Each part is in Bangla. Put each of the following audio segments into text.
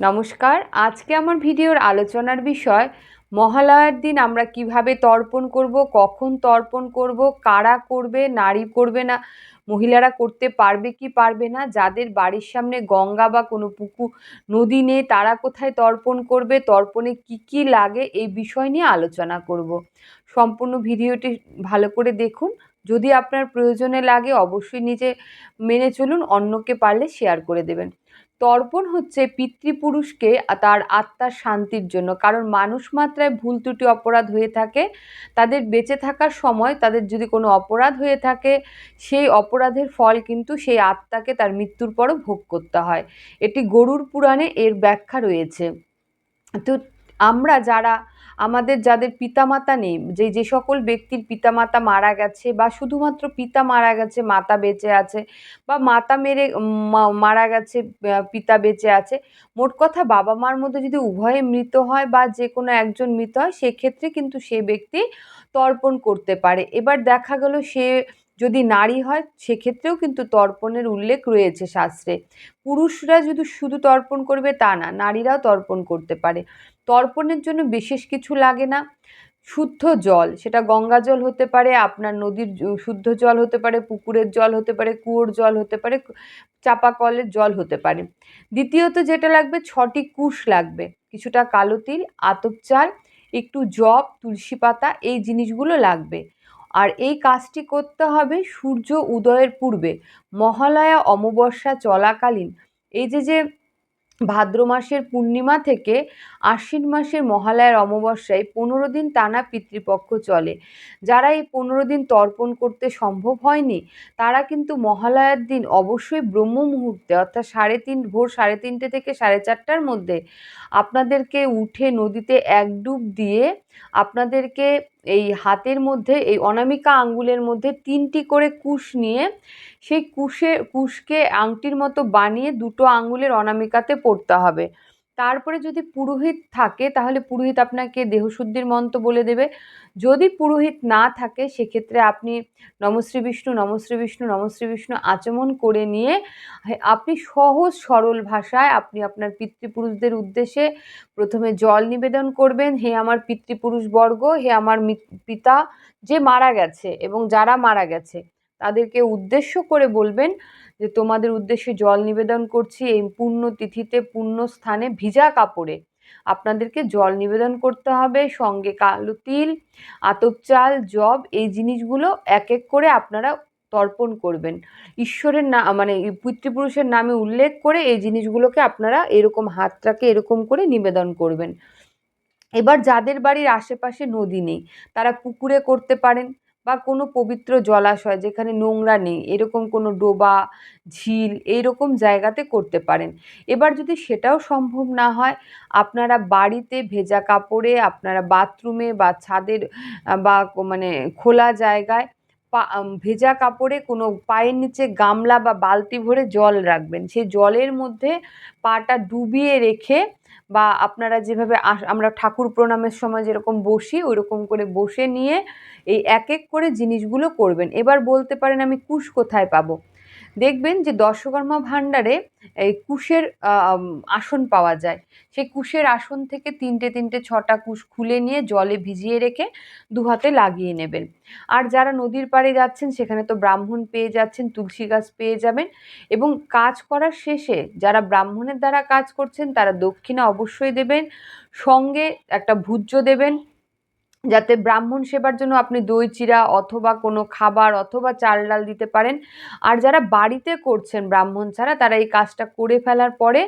নমস্কার। আজকে আমার ভিডিওর আলোচনার বিষয়, মহালয়ার দিন আমরা কীভাবে তর্পণ করব, কখন তর্পণ করব, কারা করবে, নারী করবে না, মহিলারা করতে পারবে কি পারবে না, যাদের বাড়ির সামনে গঙ্গা বা কোনো পুকুর, নদী নেই, তারা কোথায় তর্পণ করবে, তর্পণে কি কি লাগে, এই বিষয় নিয়ে আলোচনা করব। সম্পূর্ণ ভিডিওটি ভালো করে দেখুন। যদি আপনার প্রয়োজনে লাগে, অবশ্যই নিজে মেনে চলুন, অন্যকে পারলে শেয়ার করে দেবেন। তর্পণ হচ্ছে পিতৃপুরুষকে তার আত্মার শান্তির জন্য। কারণ মানুষ মাত্রায় ভুল ত্রুটি, অপরাধ হয়ে থাকে। তাদের বেঁচে থাকার সময় তাদের যদি কোনো অপরাধ হয়ে থাকে, সেই অপরাধের ফল কিন্তু সেই আত্মাকে তার মৃত্যুর পরও ভোগ করতে হয়। এটি গরুর পুরাণে এর ব্যাখ্যা রয়েছে। তো আমরা যারা, আমাদের যাদের পিতামাতা নেই, যে যে সকল ব্যক্তির পিতামাতা মারা গেছে বা শুধুমাত্র পিতা মারা গেছে, মাতা বেঁচে আছে বা মাতা মেরে মারা গেছে পিতা বেঁচে আছে, মোট কথা বাবা মার মধ্যে যদি উভয়ে মৃত হয় বা যে কোনো একজন মৃত হয়, সেক্ষেত্রে কিন্তু সে ব্যক্তি তর্পণ করতে পারে। এবার দেখা গেল সে যদি নারী হয়, সেক্ষেত্রেও কিন্তু তর্পণের উল্লেখ রয়েছে শাস্ত্রে। পুরুষরা যদি শুধু তর্পণ করবে, তা না, নারীরাও তর্পণ করতে পারে। তর্পণের জন্য বিশেষ কিছু লাগে না। শুদ্ধ জল, সেটা গঙ্গা জল হতে পারে, আপনার নদীর শুদ্ধ জল হতে পারে, পুকুরের জল হতে পারে, কুয়োর জল হতে পারে চাপা কলের জল হতে পারে। দ্বিতীয়ত যেটা লাগবে, ছটি কুশ লাগবে। কিছুটা কালো তিল, আতপ চাল, একটু জব, তুলসী পাতা, এই জিনিসগুলো লাগবে। আর এই কাজটি করতে হবে সূর্য উদয়ের পূর্বে। মহালয়া অমাবস্যা চলাকালীন এই যে যে ভাদ্র মাসের পূর্ণিমা থেকে আশ্বিন মাসের মহালয়ার অমাবস্যায় পনেরো দিন টানা পিতৃপক্ষ চলে। যারা এই পনেরো দিন তর্পণ করতে সম্ভব হয়নি, তারা কিন্তু মহালয়ার দিন অবশ্যই ব্রহ্ম মুহূর্তে অর্থাৎ সাড়ে তিন, ভোর সাড়ে তিনটে থেকে সাড়ে চারটার মধ্যে আপনাদেরকে উঠে নদীতে এক ডুব দিয়ে আপনাদেরকে এই হাতের মধ্যে, এই অনামিকা আঙ্গুলের মধ্যে তিনটি করে কুশ নিয়ে, সেই কুশে, কুশকে আংটির মতো বানিয়ে দুটো আঙ্গুলের অনামিকাতে পড়তে হবে। তারপরে যদি পুরোহিত থাকে, তাহলে পুরোহিত আপনাকে দেহশুদ্ধির মন্ত্র বলে দেবে। যদি পুরোহিত না থাকে, সেক্ষেত্রে আপনি নমশ্রী বিষ্ণু নমশ্রী বিষ্ণু নমশ্রী বিষ্ণু আচমন করে নিয়ে আপনি সহজ সরল ভাষায় আপনি আপনার পিতৃপুরুষদের উদ্দেশ্যে প্রথমে জল নিবেদন করবেন, হে আমার পিতৃপুরুষ বর্গ হে আমার পিতা যে মারা গেছে এবং যারা মারা গেছে। তাদেরকে উদ্দেশ্য করে বলবেন যে তোমাদের উদ্দেশ্যে জল নিবেদন করছি, এই পূর্ণ তিথিতে, পূর্ণ স্থানে ভিজা কাপড়ে। আপনাদেরকে জল নিবেদন করতে হবে, সঙ্গে কালো তিল, আতপ চাল জব এই জিনিসগুলো এক এক করে আপনারা তর্পণ করবেন। ঈশ্বরের না মানে পিতৃপুরুষের নামে উল্লেখ করে এই জিনিসগুলোকে আপনারা এরকম হাতটাকে এরকম করে নিবেদন করবেন। এবার যাদের বাড়ির আশেপাশে নদী নেই, তারা পুকুরে করতে পারেন বা কোনো পবিত্র জলাশয় যেখানে নোংরা নেই, এরকম কোনো ডোবা, ঝিল এইরকম জায়গাতে করতে পারেন। এবার যদি সেটাও সম্ভব না হয়, আপনারা বাড়িতে ভেজা কাপড়ে, আপনারা বাথরুমে বা ছাদের, বা মানে খোলা জায়গায় পা ভেজা কাপড়ে কোনো পায়ের নিচে গামলা বা বালতি ভরে জল রাখবেন। সেই জলের মধ্যে পাটা ডুবিয়ে রেখে বা আপনারা যেভাবে আমরা ঠাকুর প্রণামের সময় যেরকম বসি, ওইরকম করে বসে নিয়ে এই এক এক করে জিনিসগুলো করবেন। এবার বলতে পারেন আমি কুশ কোথায় পাবো? দেখবেন যে দশকর্মা ভাণ্ডারে এই কুশের আসন পাওয়া যায়। সেই কুশের আসন থেকে তিনটে তিনটে, ছটা কুশ খুলে নিয়ে জলে ভিজিয়ে রেখে দু হাতে লাগিয়ে নেবেন। আর যারা নদীর পাড়ে যাচ্ছেন, সেখানে তো ব্রাহ্মণ পেয়ে যাচ্ছেন, তুলসী গাছ পেয়ে যাবেন। এবং কাজ করার শেষে যারা ব্রাহ্মণের দ্বারা কাজ করছেন, তারা দক্ষিণা অবশ্যই দেবেন। সঙ্গে একটা ভূজ্য দেবেন। যাতে ব্রাহ্মণ সেবার জন্য আপনি দই, চিরা অথবা কোনো খাবার অথবা চাল ডাল দিতে পারেন। আর যারা বাড়িতে করছেন ব্রাহ্মণ ছাড়া, তারা এই কাজটা করে ফেলার পরে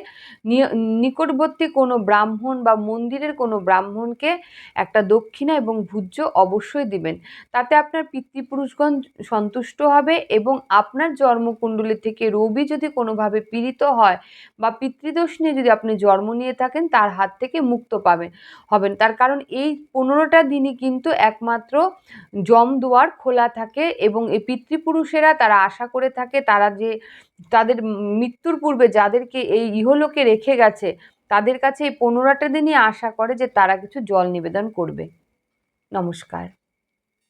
নিকটবর্তী কোনো ব্রাহ্মণ বা মন্দিরের কোনো ব্রাহ্মণকে একটা দক্ষিণা এবং ভূজ্য অবশ্যই দিবেন। তাতে আপনার পিতৃপুরুষগণ সন্তুষ্ট হবে এবং আপনার জন্মকুণ্ডলী থেকে রবি যদি কোনোভাবে পীড়িত হয় বা পিতৃদোষ নিয়ে যদি আপনি জন্ম নিয়ে থাকেন, তার হাত থেকে মুক্ত পাবেন, হবেন। তার কারণ এই পনেরোটা দিন দিনই কিন্তু একমাত্র জম দুয়ার খোলা থাকে এবং এই পিতৃপুরুষেরা তারা আশা করে থাকে, তারা যে তাদের মৃত্যুর পূর্বে যাদেরকে এই ইহলোকে রেখে গেছে, তাদের কাছে এই পনেরোটা দিনই আশা করে যে তারা কিছু জল নিবেদন করবে। নমস্কার।